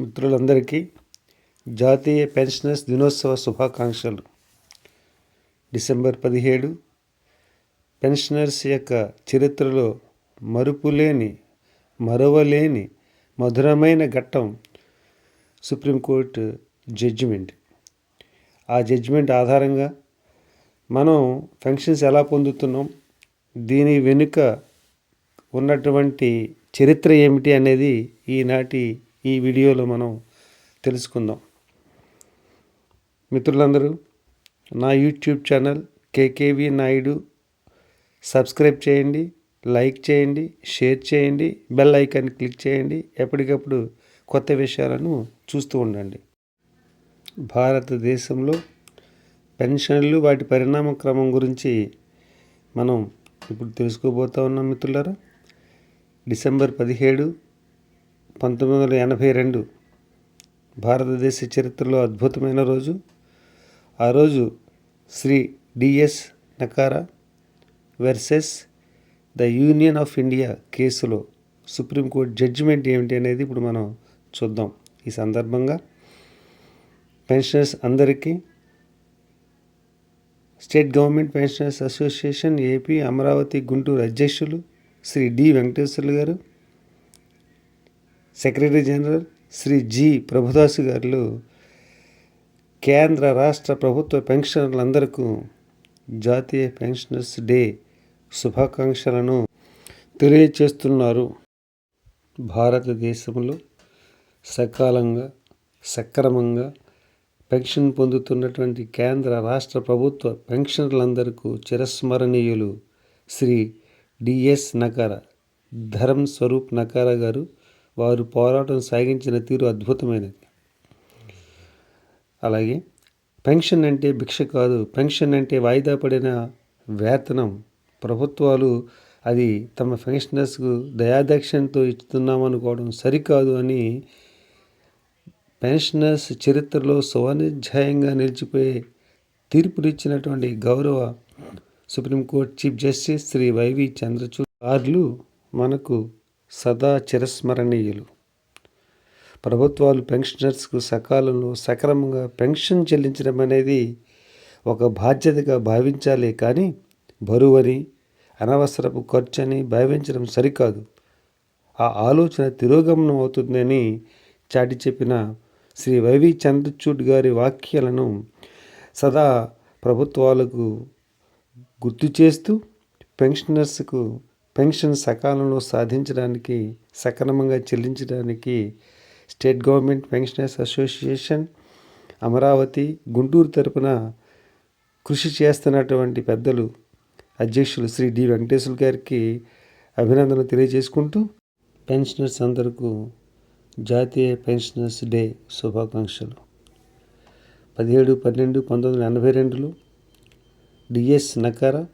మిత్రులందరికీ జాతీయ పెన్షనర్స్ దినోత్సవ శుభాకాంక్షలు. డిసెంబర్ పదిహేడు పెన్షనర్స్ యొక్క చరిత్రలో మరుపులేని మరవలేని మధురమైన ఘట్టం సుప్రీంకోర్టు జడ్జిమెంట్. ఆ జడ్జిమెంట్ ఆధారంగా మనం పెన్షన్స్ ఎలా పొందుతున్నాం దీని వెనుక ఉన్నటువంటి చరిత్ర ఏమిటి అనేది ఈనాటి ఈ వీడియోలో మనం తెలుసుకుందాం. మిత్రులందరూ నా YouTube channel KKV Naidu subscribe చేయండి లైక్ చేయండి షేర్ చేయండి బెల్ ఐకాన్ క్లిక్ చేయండి ఎప్పటికప్పుడు కొత్త విషయాలను చూస్తూ ఉండండి. భారతదేశంలో పెన్షన్లు వాటి పరిణామ క్రమం గురించి మనం ఇప్పుడు తెలుసుకోబోతా ఉన్నాం మిత్రులారా. డిసెంబర్ పదిహేడు పంతొమ్మిది వందల ఎనభై రెండు భారతదేశ చరిత్రలో అద్భుతమైన రోజు. ఆ రోజు Shri DS Nakara versus the Union of India కేసులో సుప్రీంకోర్టు జడ్జిమెంట్ ఏమిటి అనేది ఇప్పుడు మనం చూద్దాం. ఈ సందర్భంగా పెన్షనర్స్ అందరికీ state government pensioners association AP Amaravati Guntur అధ్యక్షులు Shri D Venkateswarlu garu secretary general Shri G. Prabhudas garu కేంద్ర రాష్ట్ర ప్రభుత్వ పెన్షనర్లందరికీ జాతీయ పెన్షనర్స్ డే శుభాకాంక్షలను తెలియచేస్తున్నారు భారతదేశంలో సకాలంగా సక్రమంగా పెన్షన్ పొందుతున్నటువంటి కేంద్ర రాష్ట్ర ప్రభుత్వ పెన్షనర్లందరికీ చిరస్మరణీయులు శ్రీ డిఎస్ నకార ధరం స్వరూప్ నకారా గారు వారు పోరాటం సాగించిన తీరు అద్భుతమైనది. అలాగే పెన్షన్ అంటే భిక్ష కాదు. పెన్షన్ అంటే వాయిదా పడిన వేతనం. ప్రభుత్వాలు అది తమ పెన్షనర్స్కు దయాదక్షిణతో ఇస్తున్నామనుకోవడం సరికాదు అని పెన్షనర్స్ చరిత్రలో సువర్ణాధ్యాయంగా నిలిచిపోయే తీర్పునిచ్చినటువంటి గౌరవ supreme court chief justice Shri YV Chandrachud garu మనకు సదా చిరస్మరణీయులు. ప్రభుత్వాలు పెన్షనర్స్కు సకాలంలో సక్రమంగా పెన్షన్ చెల్లించడం అనేది ఒక బాధ్యతగా భావించాలి కానీ బరువని అనవసరపు ఖర్చని భావించడం సరికాదు. ఆ ఆలోచన తిరోగమనం అవుతుందని చాటి చెప్పిన శ్రీ వైవి చంద్రచూడ్ గారి వాక్యాలను సదా ప్రభుత్వాలకు గుర్తు చేస్తూ పెన్షనర్స్కు పెన్షన్ సకాలంలో సాధించడానికి సక్రమంగా చెల్లించడానికి state government pensioners association Amaravati Guntur తరపున కృషి చేస్తున్నటువంటి పెద్దలు అధ్యక్షులు శ్రీ డి వెంకటేశ్వర గారికి అభినందనలు తెలియజేసుకుంటూ పెన్షనర్స్ అందరకు జాతీయ పెన్షనర్స్ డే శుభాకాంక్షలు. పదిహేడు పన్నెండు పంతొమ్మిది వందల ఎనభై రెండులో DS Nakara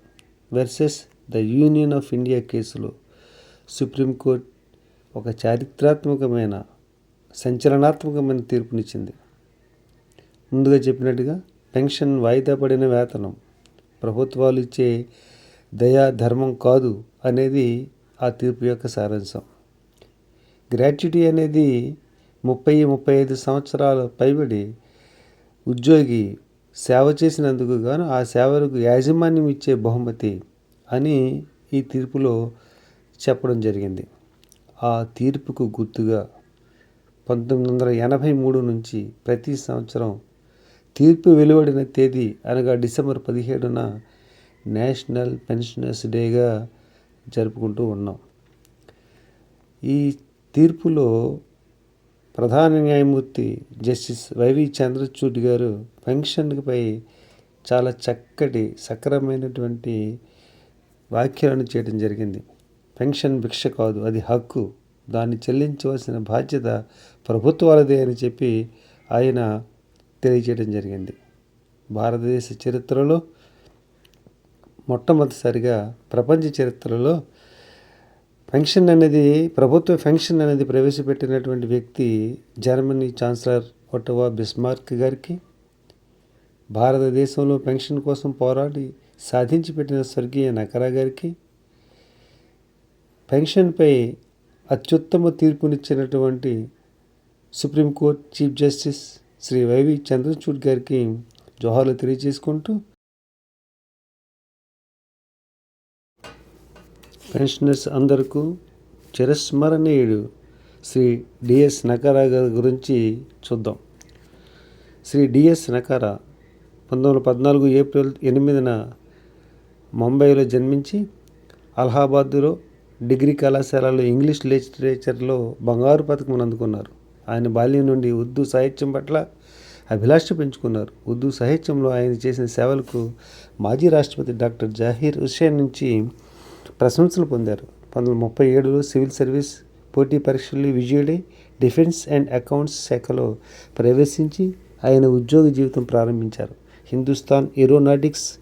versus the Union of India కేసులో సుప్రీంకోర్టు ఒక చారిత్రాత్మకమైన సంచలనాత్మకమైన తీర్పునిచ్చింది. ముందుగా చెప్పినట్టుగా పెన్షన్ వాయిదా పడిన వేతనం ప్రభుత్వాలు ఇచ్చే దయా ధర్మం కాదు అనేది ఆ తీర్పు యొక్క సారాంశం. గ్రాట్యుటీ అనేది ముప్పై ముప్పై ఐదు సంవత్సరాల పైబడి ఉద్యోగి సేవ చేసినందుకు గాను ఆ సేవలకు యాజమాన్యం ఇచ్చే బహుమతి అని ఈ తీర్పులో చెప్పడం జరిగింది. ఆ తీర్పుకు గుర్తుగా పంతొమ్మిది వందల ఎనభై మూడు నుంచి ప్రతి సంవత్సరం తీర్పు వెలువడిన తేదీ అనగా డిసెంబర్ పదిహేడున నేషనల్ పెన్షనర్స్ డేగా జరుపుకుంటూ ఉన్నాం. ఈ తీర్పులో ప్రధాన న్యాయమూర్తి జస్టిస్ వైవి చంద్రచూడ్ గారు పెన్షన్పై చాలా చక్కటి సక్రమైనటువంటి వ్యాఖ్యలను చేయడం జరిగింది. పెన్షన్ భిక్ష కాదు అది హక్కు. దాన్ని చెల్లించవలసిన బాధ్యత ప్రభుత్వాలదే అని చెప్పి ఆయన తెలియజేయడం జరిగింది. భారతదేశ చరిత్రలో మొట్టమొదటిసారిగా ప్రపంచ చరిత్రలో పెన్షన్ అనేది ప్రభుత్వ పెన్షన్ అనేది ప్రవేశపెట్టినటువంటి వ్యక్తి జర్మనీ ఛాన్సలర్ ఒటవా బిస్మార్క్ గారికి భారతదేశంలో పెన్షన్ కోసం పోరాడి సాధించి పెట్టిన స్వర్గీయ నకరా గారికి పెన్షన్పై అత్యుత్తమ తీర్పునిచ్చినటువంటి supreme court chief justice Shri Y V Chandrachud గారికి జోహార్లు తెలియజేసుకుంటూ పెన్షనర్స్ అందరకు చిరస్మరణీయుడు శ్రీ డిఎస్ నకారా గారి గురించి చూద్దాం. శ్రీ డిఎస్ నకారా పంతొమ్మిది వందల పద్నాలుగు ఏప్రిల్ ఎనిమిదిన ముంబైలో జన్మించి అలహాబాద్లో డిగ్రీ కళాశాలలో ఇంగ్లీష్ లిటరేచర్లో బంగారు పథకం అందుకున్నారు. ఆయన బాల్యం నుండి ఉర్దూ సాహిత్యం పట్ల అభిలాష పెంచుకున్నారు. ఉర్దూ సాహిత్యంలో ఆయన చేసిన సేవలకు మాజీ రాష్ట్రపతి డాక్టర్ జాహీర్ హుస్సేన్ నుంచి ప్రశంసలు పొందారు. పంతొమ్మిది వందల ముప్పై ఏడులో సివిల్ సర్వీస్ పోటీ పరీక్షల్లో విజయుడై డిఫెన్స్ అండ్ అకౌంట్స్ శాఖలో ప్రవేశించి ఆయన ఉద్యోగ జీవితం ప్రారంభించారు. హిందుస్థాన్ ఏరోనాటిక్స్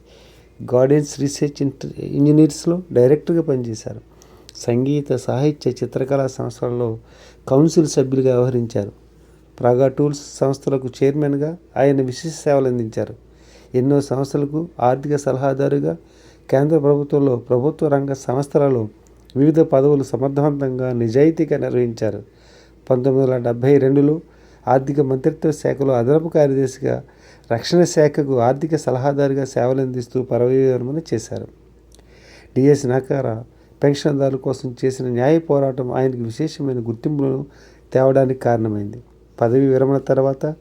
గార్డెన్స్ రీసెర్చ్ ఇంజనీర్స్లో డైరెక్టర్గా పనిచేశారు. సంగీత సాహిత్య చిత్రకళా సంస్థలలో కౌన్సిల్ సభ్యులుగా వ్యవహరించారు. ప్రాగా టూల్స్ సంస్థలకు చైర్మన్గా ఆయన విశేష సేవలు అందించారు. ఎన్నో సంస్థలకు ఆర్థిక సలహాదారుగా కేంద్ర ప్రభుత్వంలో ప్రభుత్వ రంగ సంస్థలలో వివిధ పదవులు సమర్థవంతంగా నిజాయితీగా నిర్వహించారు. పంతొమ్మిది వందల డెబ్భై రెండులో ఆర్థిక మంత్రిత్వ శాఖలో అదనపు కార్యదర్శిగా రక్షణ శాఖకు ఆర్థిక సలహాదారుగా సేవలు అందిస్తూ పదవీ విరమణ చేశారు. డిఎస్ నాకార పెన్షన్దారుల కోసం చేసిన న్యాయ పోరాటం ఆయనకు విశేషమైన గుర్తింపులను తేవడానికి కారణమైంది. పదవి విరమణ తర్వాత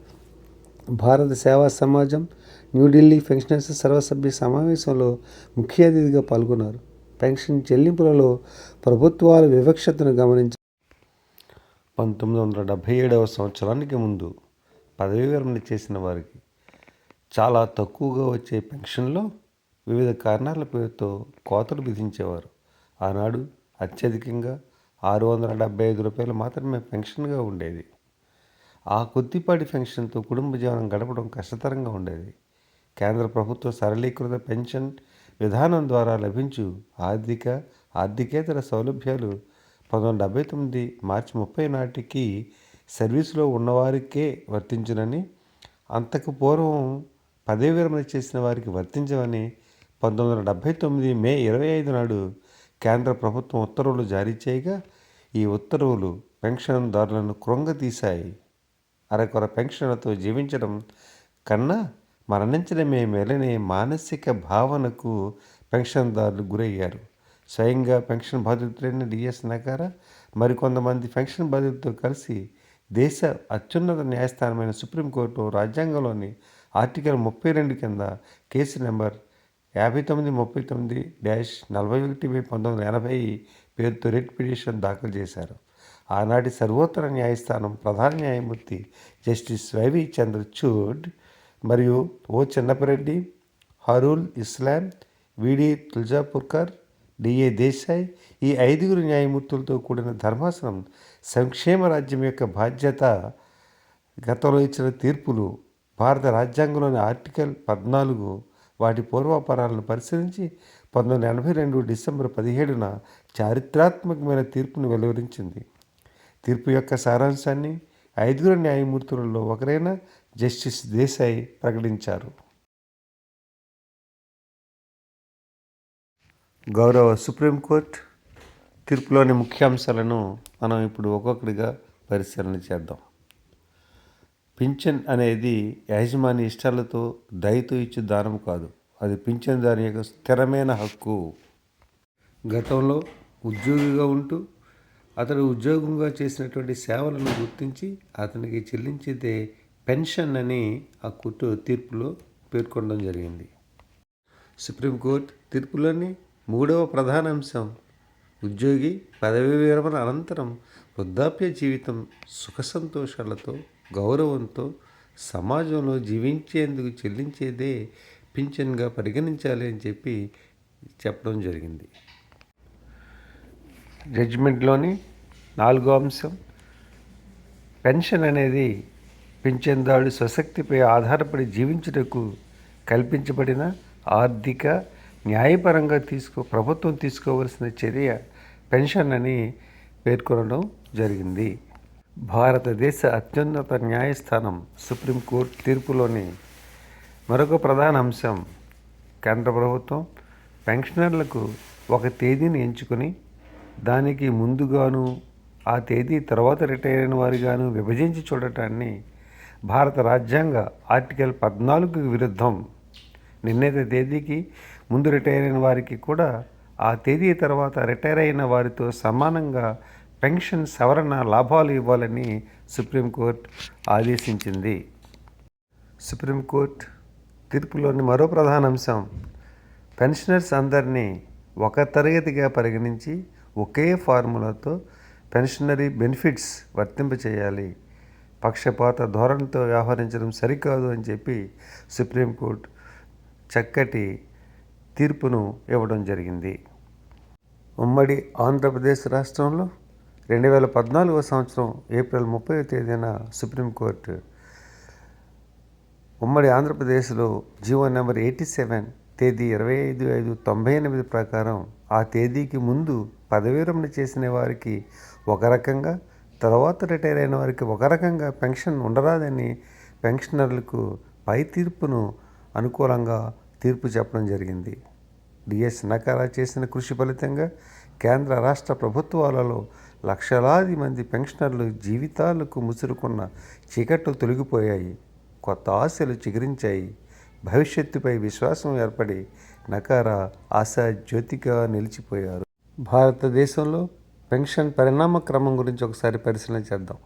భారత సేవా సమాజం న్యూఢిల్లీ పెన్షనర్స్ సర్వసభ్య సమావేశంలో ముఖ్య అతిథిగా పాల్గొన్నారు. పెన్షన్ చెల్లింపులలో ప్రభుత్వాల వివక్షతను గమనించి పంతొమ్మిది వందల డెబ్భై ఏడవ సంవత్సరానికి ముందు పదవీ విరమణ చేసిన వారికి చాలా తక్కువగా వచ్చే పెన్షన్లో వివిధ కారణాల పేరుతో కోతలు విధించేవారు. ఆనాడు అత్యధికంగా ఆరు వందల డెబ్బై ఐదు రూపాయలు మాత్రమే పెన్షన్గా ఉండేది. ఆ కొద్దిపాటి పెన్షన్తో కుటుంబ జీవనం గడపడం కష్టతరంగా ఉండేది. కేంద్ర ప్రభుత్వ సరళీకృత పెన్షన్ విధానం ద్వారా లభించు ఆర్థిక ఆర్థికేతర సౌలభ్యాలు పంతొమ్మిది డెబ్బై తొమ్మిది మార్చి ముప్పై నాటికి సర్వీసులో ఉన్నవారికే వర్తించునని అంతకు పూర్వం పదవి విరమణ చేసిన వారికి వర్తించవని పంతొమ్మిది వందల డెబ్భై తొమ్మిది మే ఇరవై ఐదు నాడు కేంద్ర ప్రభుత్వం ఉత్తర్వులు జారీ చేయగా ఈ ఉత్తర్వులు పెన్షన్దారులను కృంగతీశాయి. అరకొర పెన్షన్లతో జీవించడం కన్నా మరణించడమే మేలనే మానసిక భావనకు పెన్షన్దారులు గురయ్యారు. స్వయంగా పెన్షన్ బాధితులైన డిఎస్ నగారా మరికొంతమంది పెన్షన్ బాధితులతో కలిసి దేశ అత్యున్నత న్యాయస్థానమైన సుప్రీంకోర్టు రాజ్యాంగంలోని ఆర్టికల్ ముప్పై రెండు కింద కేసు నెంబర్ యాభై తొమ్మిది ముప్పై తొమ్మిది డ్యాష్ నలభై ఒకటి బై పంతొమ్మిది వందల ఎనభై పేరుతో రిట్ పిటిషన్ దాఖలు చేశారు. ఆనాటి సర్వోత్తర న్యాయస్థానం ప్రధాన న్యాయమూర్తి జస్టిస్ వైవి చంద్రచూడ్ మరియు ఓ చిన్నపరెడ్డి హరూల్ ఇస్లాం విడి తుల్జాపుర్కర్ డిఏ దేశాయ్ ఈ ఐదుగురు న్యాయమూర్తులతో కూడిన ధర్మాసనం సంక్షేమ రాజ్యం యొక్క బాధ్యత గతంలో ఇచ్చిన తీర్పులు భారత రాజ్యాంగంలోని ఆర్టికల్ పద్నాలుగు వాటి పూర్వాపరాలను పరిశీలించి పంతొమ్మిది వందల ఎనభై రెండు డిసెంబర్ పదిహేడున చారిత్రాత్మకమైన తీర్పును వెలువరించింది. తీర్పు యొక్క సారాంశాన్ని ఐదుగురు న్యాయమూర్తులలో ఒకరైన జస్టిస్ దేశాయ్ ప్రకటించారు. గౌరవ సుప్రీంకోర్టు తీర్పులోని ముఖ్యాంశాలను మనం ఇప్పుడు ఒక్కొక్కటిగా పరిశీలన చేద్దాం. పింఛన్ అనేది యజమాని ఇష్టాలతో దయతో ఇచ్చే దానం కాదు. అది పింఛన్దారి యొక్క స్థిరమైన హక్కు. గతంలో ఉద్యోగిగా ఉంటూ అతడు ఉద్యోగంగా చేసినటువంటి సేవలను గుర్తించి అతనికి చెల్లించేదే పెన్షన్ అని ఆ కుట్టు తీర్పులో పేర్కొనడం జరిగింది. సుప్రీంకోర్టు తీర్పులోని మూడవ ప్రధాన అంశం. ఉద్యోగి పదవీ విరమణ అనంతరం వృద్ధాప్య జీవితం సుఖ సంతోషాలతో గౌరవంతో సమాజంలో జీవించేందుకు చెల్లించేదే పింఛన్గా పరిగణించాలి అని చెప్పి చెప్పడం జరిగింది. జడ్జిమెంట్లోని నాలుగో అంశం పెన్షన్ అనేది పింఛన్దారుడు స్వశక్తిపై ఆధారపడి జీవించుటకు కల్పించబడిన ఆర్థిక న్యాయపరంగా తీసుకో ప్రభుత్వం తీసుకోవలసిన చర్య పెన్షన్ అని పేర్కొనడం జరిగింది. భారతదేశ అత్యున్నత న్యాయస్థానం సుప్రీంకోర్టు తీర్పులోని మరొక ప్రధాన అంశం కేంద్ర ప్రభుత్వం పెన్షనర్లకు ఒక తేదీని ఎంచుకొని దానికి ముందుగాను ఆ తేదీ తర్వాత రిటైర్ అయిన వారిగాను విభజించి చూడటాన్ని భారత రాజ్యాంగ ఆర్టికల్ పద్నాలుగుకి విరుద్ధం. నిర్ణీత తేదీకి ముందు రిటైర్ అయిన వారికి కూడా ఆ తేదీ తర్వాత రిటైర్ అయిన వారితో సమానంగా పెన్షన్ సవరణ లాభాలు ఇవ్వాలని సుప్రీంకోర్టు ఆదేశించింది. సుప్రీంకోర్టు తీర్పులోని మరో ప్రధాన అంశం పెన్షనర్స్ అందరినీ ఒక తరగతిగా పరిగణించి ఒకే ఫార్ములాతో పెన్షనరీ బెనిఫిట్స్ వర్తింపచేయాలి పక్షపాత ధోరణితో వ్యవహరించడం సరికాదు అని చెప్పి సుప్రీంకోర్టు చక్కటి తీర్పును ఇవ్వడం జరిగింది. ఉమ్మడి ఆంధ్రప్రదేశ్ రాష్ట్రంలో రెండు వేల పద్నాలుగో సంవత్సరం ఏప్రిల్ ముప్పై తేదీన సుప్రీంకోర్టు ఉమ్మడి ఆంధ్రప్రదేశ్లో జీవో నెంబర్ ఎయిటీ సెవెన్ తేదీ ఇరవై ఐదు ఐదు తొంభై ఎనిమిది ప్రకారం ఆ తేదీకి ముందు పదవీ విరమణ చేసిన వారికి ఒక రకంగా తర్వాత రిటైర్ అయిన వారికి ఒక రకంగా పెన్షన్ ఉండరాదని పెన్షనర్లకు పై తీర్పును అనుకూలంగా తీర్పు చెప్పడం జరిగింది. డిఎస్ నకారా చేసిన కృషి ఫలితంగా కేంద్ర రాష్ట్ర ప్రభుత్వాలలో లక్షలాది మంది పెన్షనర్లు జీవితాలకు ముసురుకున్న చీకట్లు తొలగిపోయాయి. కొత్త ఆశలు చిగురించాయి. భవిష్యత్తుపై విశ్వాసం ఏర్పడి నకారా ఆశా జ్యోతిగా నిలిచిపోయారు. భారతదేశంలో పెన్షన్ పరిణామ క్రమం గురించి ఒకసారి పరిశీలన చేద్దాం.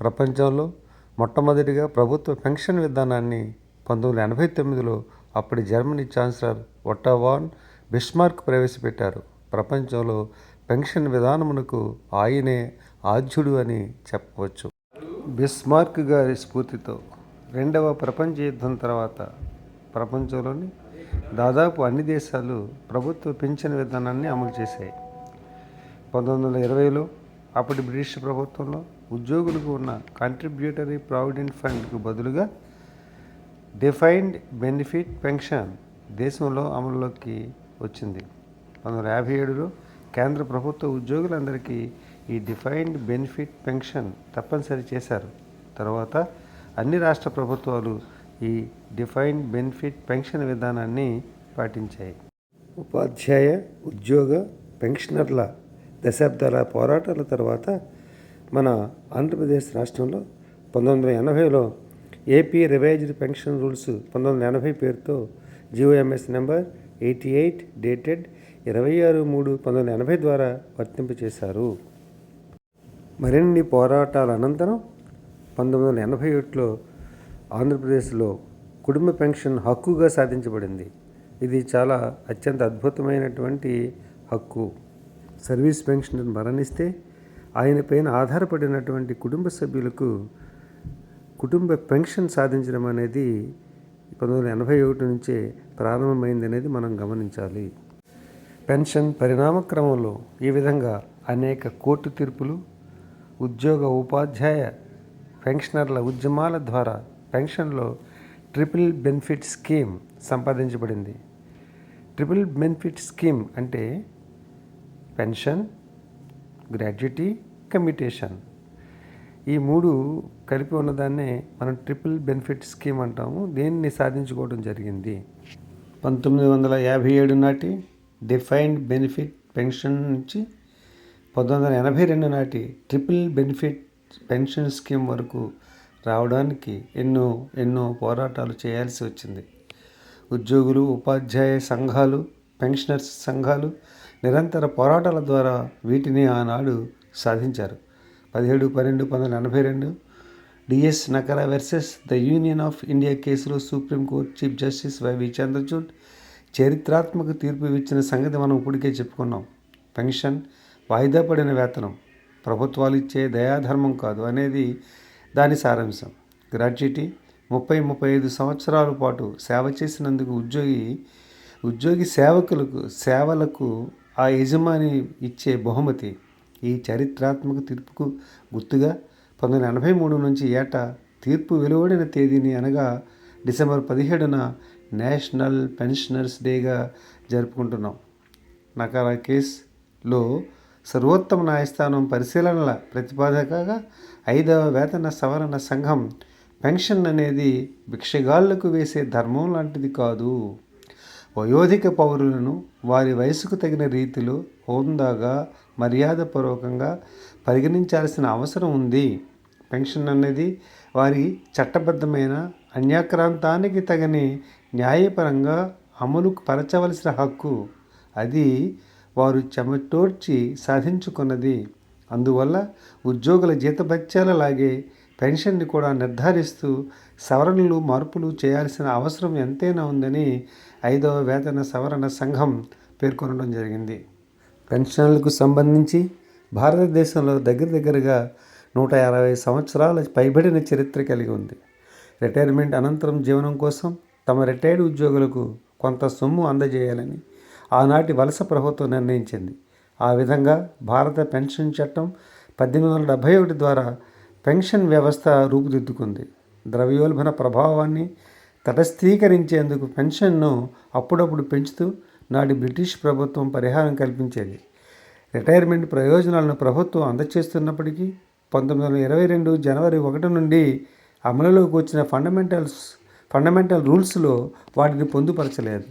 ప్రపంచంలో మొట్టమొదటిగా ప్రభుత్వ పెన్షన్ విధానాన్ని పంతొమ్మిది వందల ఎనభై తొమ్మిదిలో అప్పటి జర్మనీ ఛాన్సలర్ ఒట్టవాన్ బిస్మార్క్ ప్రవేశపెట్టారు. ప్రపంచంలో పెన్షన్ విధానమునకు ఆయనే ఆద్యుడు అని చెప్పవచ్చు. బిస్మార్క్ గారి స్ఫూర్తితో రెండవ ప్రపంచ యుద్ధం తర్వాత ప్రపంచంలోని దాదాపు అన్ని దేశాలు ప్రభుత్వ పింఛన్ విధానాన్ని అమలు చేశాయి. పంతొమ్మిది వందల ఇరవైలో అప్పటి బ్రిటిష్ ప్రభుత్వంలో ఉద్యోగులకు ఉన్న కాంట్రిబ్యూటరీ ప్రావిడెంట్ ఫండ్కు బదులుగా డిఫైన్డ్ బెనిఫిట్ పెన్షన్ దేశంలో అమలులోకి వచ్చింది. పంతొమ్మిది వందల యాభై ఏడులో కేంద్ర ప్రభుత్వ ఉద్యోగులందరికీ ఈ డిఫైన్డ్ బెనిఫిట్ పెన్షన్ తప్పనిసరి చేశారు. తర్వాత అన్ని రాష్ట్ర ప్రభుత్వాలు ఈ డిఫైన్డ్ బెనిఫిట్ పెన్షన్ విధానాన్ని పాటించాయి. ఉపాధ్యాయ ఉద్యోగ పెన్షనర్ల దశాబ్దాల పోరాటాల తర్వాత మన ఆంధ్రప్రదేశ్ రాష్ట్రంలో పంతొమ్మిది వందల ఎనభైలో ఏపీ రివైజ్డ్ పెన్షన్ రూల్స్ పంతొమ్మిది వందల ఎనభై పేరుతో GOMS number eighty eight dated ఇరవై ఆరు మూడు పంతొమ్మిది వందల ఎనభై ద్వారా వర్తింపచేశారు మరిన్ని పోరాటాల అనంతరం పంతొమ్మిది వందల ఎనభై ఒకటిలో ఆంధ్రప్రదేశ్లో కుటుంబ పెన్షన్ హక్కుగా సాధించబడింది. ఇది చాలా అత్యంత అద్భుతమైనటువంటి హక్కు. సర్వీస్ పెన్షన్ మరణిస్తే ఆయన పైన ఆధారపడినటువంటి కుటుంబ సభ్యులకు కుటుంబ పెన్షన్ సాధించడం అనేది పంతొమ్మిది వందల ఎనభై ఒకటి నుంచే ప్రారంభమైంది అనేది మనం గమనించాలి. పెన్షన్ పరిణామ క్రమంలో ఈ విధంగా అనేక కోర్టు తీర్పులు ఉద్యోగ ఉపాధ్యాయ పెన్షనర్ల ఉద్యమాల ద్వారా పెన్షన్లో ట్రిపుల్ బెనిఫిట్ స్కీమ్ సంపాదించబడింది. ట్రిపుల్ బెనిఫిట్ స్కీమ్ అంటే పెన్షన్ గ్రాడ్యుటీ కమ్యూటేషన్. ఈ మూడు కలిపి ఉన్నదాన్నే మనం ట్రిపుల్ బెనిఫిట్ స్కీమ్ అంటాము. దీన్ని సాధించుకోవడం జరిగింది? పంతొమ్మిది వందల యాభై ఏడు నాటి డిఫైన్డ్ బెనిఫిట్ పెన్షన్ నుంచి పంతొమ్మిది వందల ఎనభై రెండు నాటి ట్రిపుల్ బెనిఫిట్ పెన్షన్ స్కీమ్ వరకు రావడానికి ఎన్నో ఎన్నో పోరాటాలు చేయాల్సి వచ్చింది. ఉద్యోగులు ఉపాధ్యాయ సంఘాలు పెన్షనర్స్ సంఘాలు నిరంతర పోరాటాల ద్వారా వీటిని ఆనాడు సాధించారు. పదిహేడు పన్నెండు పంతొమ్మిది వందల ఎనభై రెండు DS Nakara versus the Union of India కేసులో supreme court chief justice YV Chandrachud చరిత్రాత్మక తీర్పు ఇచ్చిన సంగతి మనం ఇప్పటికే చెప్పుకున్నాం. పెన్షన్ వాయిదా పడిన వేతనం ప్రభుత్వాలు ఇచ్చే దయాధర్మం కాదు అనేది దాని సారాంశం. గ్రాట్యుటీ ముప్పై ముప్పై ఐదు సంవత్సరాల పాటు సేవ చేసినందుకు ఉద్యోగి ఉద్యోగి సేవకులకు సేవలకు ఆ యజమాని ఇచ్చే బహుమతి ఈ చారిత్రాత్మక తీర్పుకు గుర్తుగా పంతొమ్మిది ఎనభై మూడు నుంచి ఏటా తీర్పు వెలువడిన తేదీని అనగా డిసెంబర్ పదిహేడున నేషనల్ పెన్షనర్స్ డేగా జరుపుకుంటున్నాం. నకారా కేసులో సర్వోత్తమ న్యాయస్థానం పరిశీలనల ప్రతిపాదకగా ఐదవ వేతన సవరణ సంఘం పెన్షన్ అనేది భిక్షగాళ్ళకు వేసే ధర్మం లాంటిది కాదు. వయోధిక పౌరులను వారి వయసుకు తగిన రీతిలో హోందాగా మర్యాదపూర్వకంగా పరిగణించాల్సిన అవసరం ఉంది. పెన్షన్ అనేది వారి చట్టబద్ధమైన అన్యాక్రాంతానికి తగని న్యాయపరంగా అమలు పరచవలసిన హక్కు అది వారు చెమటోడ్చి సాధించుకున్నది. అందువల్ల ఉద్యోగుల జీతభత్యాలలాగే పెన్షన్ని కూడా నిర్ధారిస్తూ సవరణలు మార్పులు చేయాల్సిన అవసరం ఎంతైనా ఉందని ఐదవ వేతన సవరణ సంఘం పేర్కొనడం జరిగింది. పెన్షన్లకు సంబంధించి భారతదేశంలో దగ్గర దగ్గరగా నూట యాభై సంవత్సరాల పైబడిన చరిత్ర కలిగి ఉంది. రిటైర్మెంట్ అనంతరం జీవనం కోసం తమ రిటైర్డ్ ఉద్యోగులకు కొంత సొమ్ము అందజేయాలని ఆనాటి వలస ప్రభుత్వం నిర్ణయించింది. ఆ విధంగా భారత పెన్షన్ చట్టం పద్దెనిమిది వందల డెబ్భై ఒకటి ద్వారా పెన్షన్ వ్యవస్థ రూపుదిద్దుకుంది. ద్రవ్యోల్బణ ప్రభావాన్ని తటస్థీకరించేందుకు పెన్షన్ను అప్పుడప్పుడు పెంచుతూ నాటి బ్రిటిష్ ప్రభుత్వం పరిహారం కల్పించేది. రిటైర్మెంట్ ప్రయోజనాలను ప్రభుత్వం అందచేస్తున్నప్పటికీ పంతొమ్మిది వందల ఇరవై రెండు జనవరి ఒకటి నుండి అమలులోకి వచ్చిన ఫండమెంటల్స్ ఫండమెంటల్ రూల్స్లో వాటిని పొందుపరచలేదు.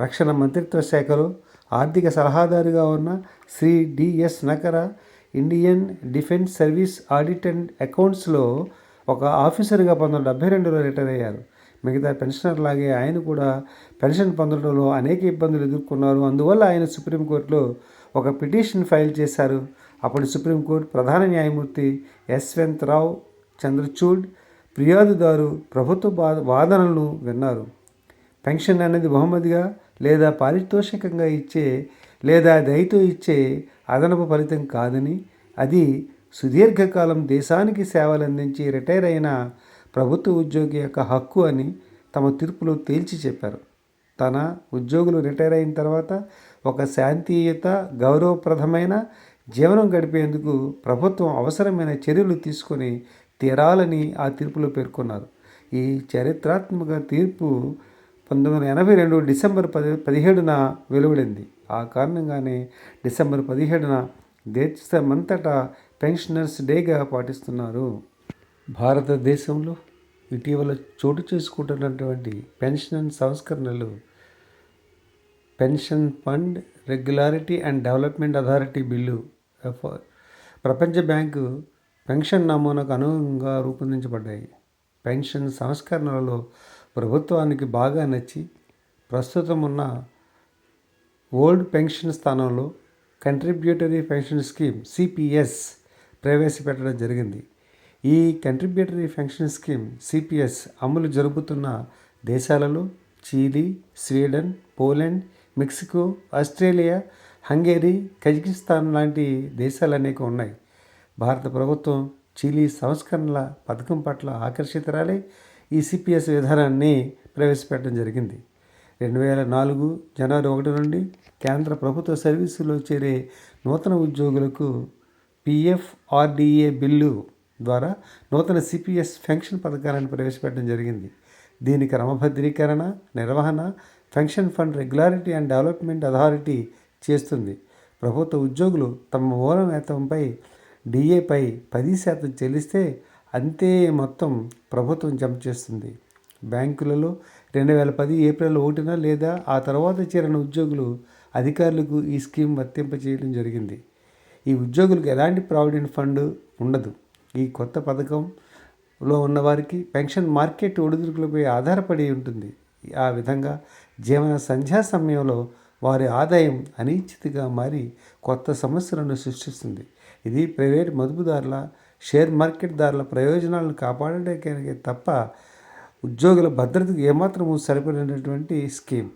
రక్షణ మంత్రిత్వ శాఖలో ఆర్థిక సలహాదారుగా ఉన్న Shri DS Nakara Indian Defence Service Audit and అకౌంట్స్లో ఒక ఆఫీసర్గా పంతొమ్మిది వందల డెబ్బై రెండులో రిటైర్ అయ్యారు. మిగతా పెన్షనర్ లాగే ఆయన కూడా పెన్షన్ పొందడంలో అనేక ఇబ్బందులు ఎదుర్కొన్నారు. అందువల్ల ఆయన సుప్రీంకోర్టులో ఒక పిటిషన్ ఫైల్ చేశారు. అప్పుడు సుప్రీంకోర్టు ప్రధాన న్యాయమూర్తి యశ్వంత్ రావు చంద్రచూడ్ ఫిర్యాదుదారు ప్రభుత్వ వాదనలను విన్నారు. పెన్షన్ అనేది బహుమతిగా లేదా పారితోషికంగా ఇచ్చే లేదా దయతో ఇచ్చే అదనపు ఫలితం కాదని అది సుదీర్ఘకాలం దేశానికి సేవలు అందించి రిటైర్ అయిన ప్రభుత్వ ఉద్యోగి యొక్క హక్కు అని తమ తీర్పులో తేల్చి చెప్పారు. తన ఉద్యోగులు రిటైర్ అయిన తర్వాత ఒక శాంతియుత గౌరవప్రదమైన జీవనం గడిపేందుకు ప్రభుత్వం అవసరమైన చర్యలు తీసుకొని తీరాలని ఆ తీర్పులో పేర్కొన్నారు. ఈ చరిత్రాత్మక తీర్పు పంతొమ్మిది వందల ఎనభై రెండు డిసెంబర్ పది పదిహేడున వెలువడింది. ఆ కారణంగానే డిసెంబర్ పదిహేడున దేశమంతటా పెన్షనర్స్ డేగా పాటిస్తున్నారు. భారతదేశంలో ఇటీవల చోటు చేసుకుంటున్నటువంటి పెన్షన్ సంస్కరణలు Pension Fund Regularity and Development Authority bill ప్రపంచ బ్యాంకు పెన్షన్ నమూనాకు అనుగుణంగా రూపొందించబడ్డాయి. పెన్షన్ సంస్కరణలలో ప్రభుత్వానికి బాగా నచ్చి ప్రస్తుతం ఉన్న ఓల్డ్ పెన్షన్ స్థానంలో కంట్రిబ్యూటరీ పెన్షన్ స్కీమ్ సిపిఎస్ ప్రవేశపెట్టడం జరిగింది. ఈ కంట్రిబ్యూటరీ పెన్షన్ స్కీమ్ సిపిఎస్ అమలు జరుపుతున్న దేశాలలో Chile Sweden Poland Mexico Australia Hungary Kazakhstan లాంటి దేశాలు అనేక ఉన్నాయి. భారత ప్రభుత్వం చిలీ సంస్కరణల పథకం పట్ల ఆకర్షితురాలై ఈ సిపిఎస్ విధానాన్ని ప్రవేశపెట్టడం జరిగింది. రెండు వేల నాలుగు జనవరి ఒకటి నుండి కేంద్ర ప్రభుత్వ సర్వీసులో చేరే నూతన ఉద్యోగులకు పిఎఫ్ఆర్డిఏ బిల్లు ద్వారా నూతన సిపిఎస్ పెన్షన్ పథకాలను ప్రవేశపెట్టడం జరిగింది. దీని క్రమబద్ధీకరణ నిర్వహణ Pension Fund Regularity and Development Authority చేస్తుంది. ప్రభుత్వ ఉద్యోగులు తమ మూల వేతంపై డిఏపై పది శాతం చెల్లిస్తే అంతే మొత్తం ప్రభుత్వం జమ చేస్తుంది. బ్యాంకులలో రెండు వేల పది ఏప్రిల్ ఒకటిన లేదా ఆ తర్వాత చేరిన ఉద్యోగులు అధికారులకు ఈ స్కీమ్ వర్తింపచేయడం జరిగింది. ఈ ఉద్యోగులకు ఎలాంటి ప్రావిడెంట్ ఫండ్ ఉండదు. ఈ కొత్త పథకంలో ఉన్నవారికి పెన్షన్ మార్కెట్ ఒడిదుడుకులపై ఆధారపడి ఉంటుంది. ఆ విధంగా జీవన సంధ్యా సమయంలో వారి ఆదాయం అనిశ్చితిగా మారి కొత్త సమస్యలను సృష్టిస్తుంది. ఇది ప్రైవేట్ మదుపుదారుల షేర్ మార్కెట్దారుల ప్రయోజనాలను కాపాడడానికి తప్ప ఉద్యోగుల భద్రతకు ఏమాత్రము సరిపడినటువంటి స్కీమ్.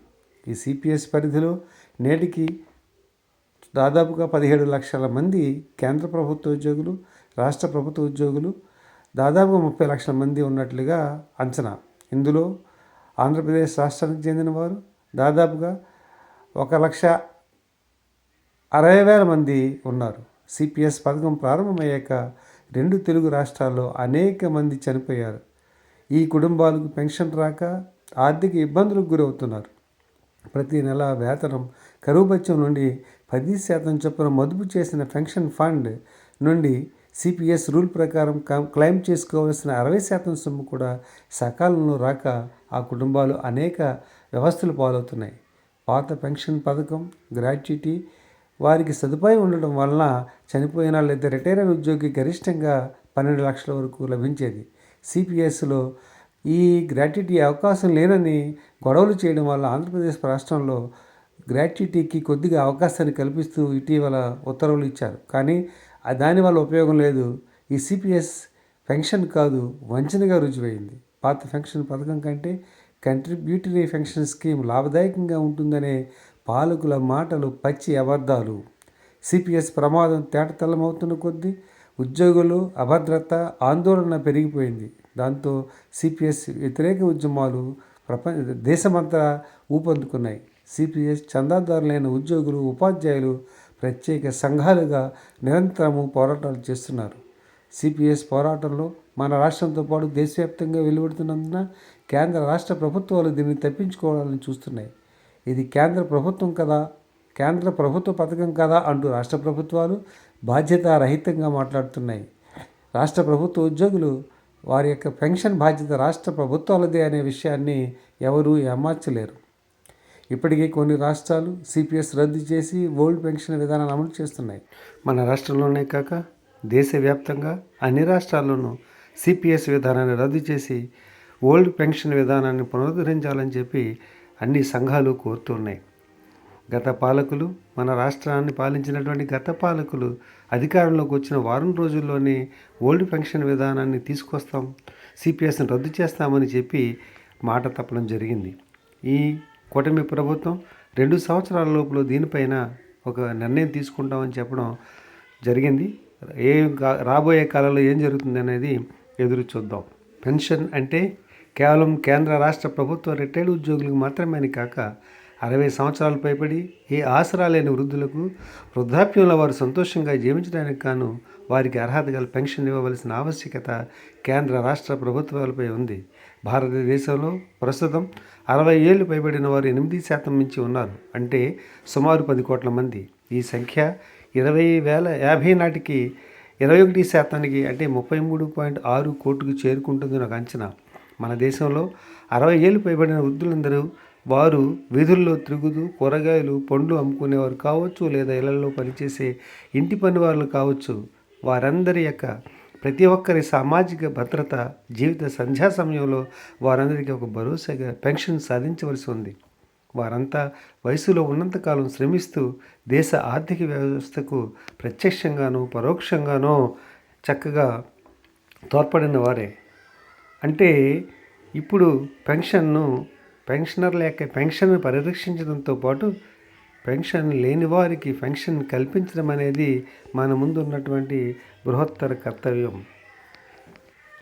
ఈ సిపిఎస్ పరిధిలో నేటికి దాదాపుగా పదిహేడు లక్షల మంది కేంద్ర ప్రభుత్వ ఉద్యోగులు రాష్ట్ర ప్రభుత్వ ఉద్యోగులు దాదాపుగా ముప్పై లక్షల మంది ఉన్నట్లుగా అంచనా. ఇందులో ఆంధ్రప్రదేశ్ రాష్ట్రానికి చెందిన వారు దాదాపుగా ఒక లక్ష అరవై వేల మంది ఉన్నారు. సిపిఎస్ పథకం ప్రారంభమయ్యాక రెండు తెలుగు రాష్ట్రాల్లో అనేక మంది చనిపోయారు. ఈ కుటుంబాలకు పెన్షన్ రాక ఆర్థిక ఇబ్బందులకు గురవుతున్నారు. ప్రతి నెల వేతనం కరువు బత్యం నుండి పది శాతం చొప్పున మదుపు చేసిన పెన్షన్ ఫండ్ నుండి సిపిఎస్ రూల్ ప్రకారం క్లెయిమ్ చేసుకోవాల్సిన అరవై శాతం సొమ్ము కూడా సకాలంలో రాక ఆ కుటుంబాలు అనేక వ్యవస్థలు పాలవుతున్నాయి. పాత పెన్షన్ పథకం గ్రాట్యుటీ వారికి సదుపాయం ఉండడం వలన చనిపోయిన లేదా రిటైర్ అయిన ఉద్యోగి గరిష్టంగా పన్నెండు లక్షల వరకు లభించేది. సిపిఎస్లో ఈ గ్రాట్యుటీ అవకాశం లేనని గొడవలు చేయడం వల్ల ఆంధ్రప్రదేశ్ రాష్ట్రంలో గ్రాట్యుటీకి కొద్దిగా అవకాశాన్ని కల్పిస్తూ ఇటీవల ఉత్తర్వులు ఇచ్చారు. కానీ దానివల్ల ఉపయోగం లేదు. ఈ సిపిఎస్ పెన్షన్ కాదు వంచనగా రుజువైంది. పాత పెన్షన్ పథకం కంటే కంట్రిబ్యూటరీ పెన్షన్ స్కీమ్ లాభదాయకంగా ఉంటుందనే పాలకుల మాటలు పచ్చి అబద్ధాలు. సిపిఎస్ ప్రమాదం తేటతెల్లమవుతున్న కొద్దీ ఉద్యోగులు అభద్రత ఆందోళన పెరిగిపోయింది. దాంతో సిపిఎస్ వ్యతిరేక ఉద్యమాలు ప్రపంచ దేశమంతా ఊపందుకున్నాయి. సిపిఎస్ చందాదారులైన ఉద్యోగులు ఉపాధ్యాయులు ప్రత్యేక సంఘాలుగా నిరంతరము పోరాటాలు చేస్తున్నారు. సిపిఎస్ పోరాటంలో మన రాష్ట్రంతో పాటు దేశవ్యాప్తంగా వెలువడుతున్నందున కేంద్ర రాష్ట్ర ప్రభుత్వాలు దీన్ని తప్పించుకోవాలని చూస్తున్నాయి. ఇది కేంద్ర ప్రభుత్వం కదా కేంద్ర ప్రభుత్వ పథకం కదా అంటూ రాష్ట్ర ప్రభుత్వాలు బాధ్యతారహితంగా మాట్లాడుతున్నాయి. రాష్ట్ర ప్రభుత్వ ఉద్యోగులు వారి యొక్క పెన్షన్ బాధ్యత రాష్ట్ర ప్రభుత్వాలదే అనే విషయాన్ని ఎవరూ ఏమార్చలేరు. ఇప్పటికే కొన్ని రాష్ట్రాలు సిపిఎస్ రద్దు చేసి ఓల్డ్ పెన్షన్ విధానాన్ని అమలు చేస్తున్నాయి. మన రాష్ట్రంలోనే కాక దేశవ్యాప్తంగా అన్ని రాష్ట్రాల్లోనూ సిపిఎస్ విధానాన్ని రద్దు చేసి ఓల్డ్ పెన్షన్ విధానాన్ని పునరుద్ధరించాలని చెప్పి అన్ని సంఘాలు కోరుతున్నాయి. గత పాలకులు మన రాష్ట్రాన్ని పాలించినటువంటి గత పాలకులు అధికారంలోకి వచ్చిన వారం రోజుల్లోనే ఓల్డ్ పెన్షన్ విధానాన్ని తీసుకొస్తాం సిపిఎస్ని రద్దు చేస్తామని చెప్పి మాట తప్పడం జరిగింది. ఈ కూటమి ప్రభుత్వం రెండు సంవత్సరాల లోపల దీనిపైన ఒక నిర్ణయం తీసుకుంటామని చెప్పడం జరిగింది. ఏ రాబోయే కాలంలో ఏం జరుగుతుంది అనేది ఎదురు చూద్దాం. పెన్షన్ అంటే కేవలం కేంద్ర రాష్ట్ర ప్రభుత్వ రిటైర్డ్ ఉద్యోగులకు మాత్రమే కాక అరవై సంవత్సరాలు పైబడి ఏ ఆసరా లేని వృద్ధులకు వృద్ధాప్యంలో వారు సంతోషంగా జీవించడానికి గాను వారికి అర్హత గల పెన్షన్ ఇవ్వవలసిన ఆవశ్యకత కేంద్ర రాష్ట్ర ప్రభుత్వాలపై ఉంది. భారతదేశంలో ప్రస్తుతం అరవై ఏళ్ళు పైబడిన వారు ఎనిమిది శాతం మించి ఉన్నారు. అంటే సుమారు పది కోట్ల మంది. ఈ సంఖ్య ఇరవై వేల యాభై నాటికి ఇరవై ఒకటి శాతానికి అంటే ముప్పై మూడు పాయింట్ ఆరు కోట్లకు చేరుకుంటుంది నాకు అంచనా. మన దేశంలో అరవై ఏళ్ళు పైబడిన వృద్ధులందరూ వారు వీధుల్లో తిరుగుతూ కూరగాయలు పండ్లు అమ్ముకునేవారు కావచ్చు లేదా ఇళ్ళలో పనిచేసే ఇంటి పని వాళ్ళు కావచ్చు. వారందరి యొక్క ప్రతి ఒక్కరి సామాజిక భద్రత జీవిత సంధ్యా సమయంలో వారందరికీ ఒక భరోసాగా పెన్షన్ సాధించవలసి ఉంది. వారంతా వయసులో ఉన్నంతకాలం శ్రమిస్తూ దేశ ఆర్థిక వ్యవస్థకు ప్రత్యక్షంగానో పరోక్షంగానో చక్కగా తోడ్పడిన వారే. అంటే ఇప్పుడు పెన్షన్ను పెన్షనర్ల యొక్క పెన్షన్ పరిరక్షించడంతో పాటు పెన్షన్ లేని వారికి పెన్షన్ కల్పించడం అనేది మన ముందు ఉన్నటువంటి బృహత్తర కర్తవ్యం.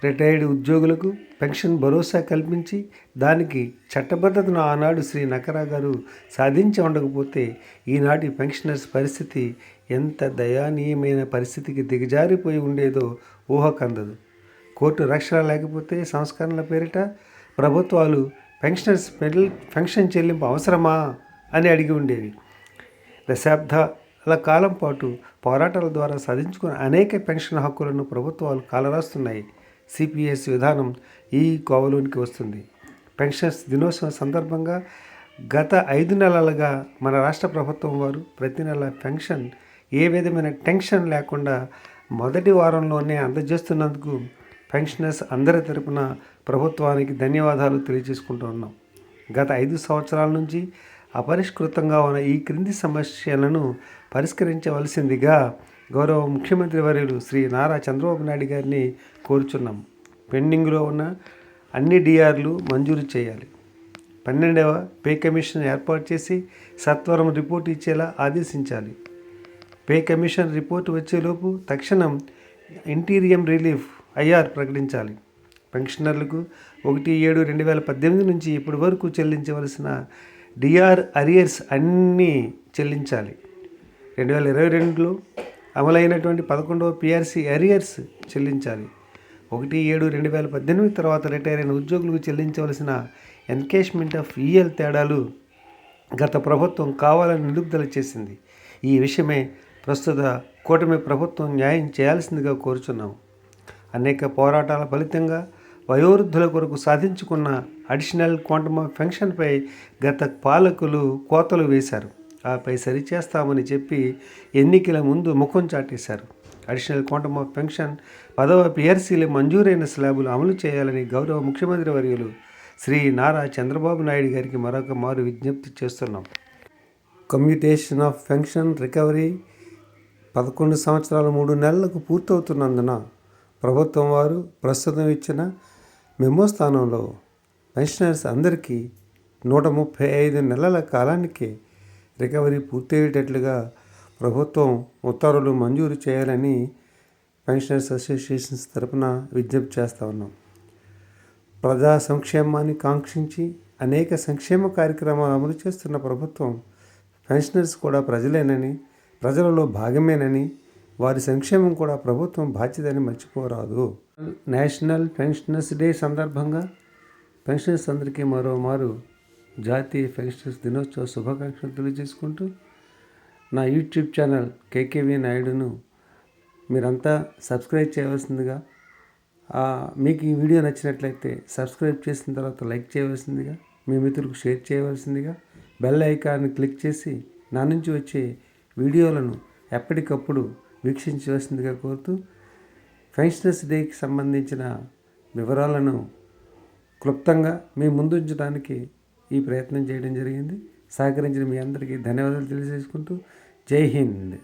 రిటైర్డ్ ఉద్యోగులకు పెన్షన్ భరోసా కల్పించి దానికి చట్టబద్ధతను ఆనాడు శ్రీ నకరా గారు సాధించి ఉండకపోతే ఈనాటి పెన్షనర్స్ పరిస్థితి ఎంత దయానీయమైన పరిస్థితికి దిగజారిపోయి ఉండేదో ఊహకందదు. కోర్టు రక్షణ లేకపోతే సంస్కరణల పేరిట ప్రభుత్వాలు పెన్షనర్స్ పెన్- పెన్షన్ చెల్లింపు అవసరమా అని అడిగి ఉండేవి. దశాబ్దాల కాలం పాటు పోరాటాల ద్వారా సాధించుకున్న అనేక పెన్షన్ హక్కులను ప్రభుత్వాలు కాలరాస్తున్నాయి. సిపిఎస్ విధానం ఈ కోవలోనికి వస్తుంది. పెన్షన్స్ దినోత్సవం సందర్భంగా గత ఐదు నెలలుగా మన రాష్ట్ర ప్రభుత్వం వారు ప్రతి నెల పెన్షన్ ఏ విధమైన టెన్షన్ లేకుండా మొదటి వారంలోనే అందజేస్తున్నందుకు పెన్షనర్స్ అందరి తరపున ప్రభుత్వానికి ధన్యవాదాలు తెలియజేసుకుంటూ ఉన్నాం. గత ఐదు సంవత్సరాల నుంచి అపరిష్కృతంగా ఉన్న ఈ క్రింది సమస్యలను పరిష్కరించవలసిందిగా గౌరవ ముఖ్యమంత్రి వర్యులు శ్రీ నారా చంద్రబాబు నాయుడు గారిని కోరుచున్నాం. పెండింగ్లో ఉన్న అన్ని డిఆర్లు మంజూరు చేయాలి. పన్నెండవ పే కమిషన్ ఏర్పాటు చేసి సత్వరం రిపోర్ట్ ఇచ్చేలా ఆదేశించాలి. పే కమిషన్ రిపోర్ట్ వచ్చేలోపు తక్షణం ఇంటీరియం రిలీఫ్ ఐఆర్ ప్రకటించాలి. పెన్షనర్లకు ఒకటి ఏడు రెండు వేల పద్దెనిమిది నుంచి ఇప్పటి వరకు చెల్లించవలసిన డిఆర్ అరియర్స్ అన్నీ చెల్లించాలి. రెండు వేల ఇరవై రెండులో అమలైనటువంటి పదకొండవ పిఆర్సీ అరియర్స్ చెల్లించాలి. ఒకటి ఏడు రెండు వేల పద్దెనిమిది తర్వాత రిటైర్ అయిన ఉద్యోగులకు చెల్లించవలసిన ఎన్కేష్మెంట్ ఆఫ్ ఈఎల్ తేడాలు గత ప్రభుత్వం కావాలని నిలుపుదల చేసింది. ఈ విషయమే ప్రస్తుత కూటమి ప్రభుత్వం న్యాయం చేయాల్సిందిగా కోరుచున్నాము అనేక పోరాటాల ఫలితంగా వయోవృద్ధుల కొరకు సాధించుకున్న అడిషనల్ క్వాంటమ్ ఆఫ్ పెన్షన్పై గత పాలకులు కోతలు వేశారు. ఆపై సరిచేస్తామని చెప్పి ఎన్నికల ముందు ముఖం చాటేశారు. అడిషనల్ క్వాంటమ్ ఆఫ్ పెన్షన్ పదవ పిఆర్సీలు మంజూరైన స్లాబులు అమలు చేయాలని గౌరవ ముఖ్యమంత్రి వర్యులు శ్రీ నారా చంద్రబాబు నాయుడు గారికి మరొక మారు విజ్ఞప్తి చేస్తున్నాం. కమ్యూటేషన్ ఆఫ్ పెన్షన్ రికవరీ పదకొండు సంవత్సరాల మూడు నెలలకు పూర్తవుతున్నందున ప్రభుత్వం వారు ప్రస్తుతం ఇచ్చిన మెమో స్థానంలో పెన్షనర్స్ అందరికీ నూట ముప్పై ఐదు నెలల కాలానికి రికవరీ పూర్తయ్యేటట్లుగా ప్రభుత్వం ఉత్తర్వులు మంజూరు చేయాలని పెన్షనర్స్ అసోసియేషన్స్ తరపున విజ్ఞప్తి చేస్తూ ఉన్నాం. ప్రజా సంక్షేమాన్ని కాంక్షించి అనేక సంక్షేమ కార్యక్రమాలు అమలు చేస్తున్న ప్రభుత్వం పెన్షనర్స్ కూడా ప్రజలేనని ప్రజలలో భాగమేనని వారి సంక్షేమం కూడా ప్రభుత్వం బాధ్యతని మర్చిపోరాదు. నేషనల్ పెన్షనర్స్ డే సందర్భంగా పెన్షనర్స్ అందరికీ మరోమారు జాతీయ పెన్షనర్స్ దినోత్సవ శుభాకాంక్షలు తెలియజేసుకుంటూ నా యూట్యూబ్ ఛానల్ కేకేవి నాయుడును మీరంతా సబ్స్క్రైబ్ చేయవలసిందిగా మీకు ఈ వీడియో నచ్చినట్లయితే సబ్స్క్రైబ్ చేసిన తర్వాత లైక్ చేయవలసిందిగా మీ మిత్రులకు షేర్ చేయవలసిందిగా బెల్ ఐకాన్ని క్లిక్ చేసి నా నుంచి వచ్చే వీడియోలను ఎప్పటికప్పుడు వీక్షించవలసిందిగా కోరుతూ ఫ్రెండ్స్నెస్ డేకి సంబంధించిన వివరాలను క్లుప్తంగా మీ ముందుంచడానికి ఈ ప్రయత్నం చేయడం జరిగింది. సహకరించిన మీ అందరికీ ధన్యవాదాలు తెలియజేసుకుంటూ జై హింద్.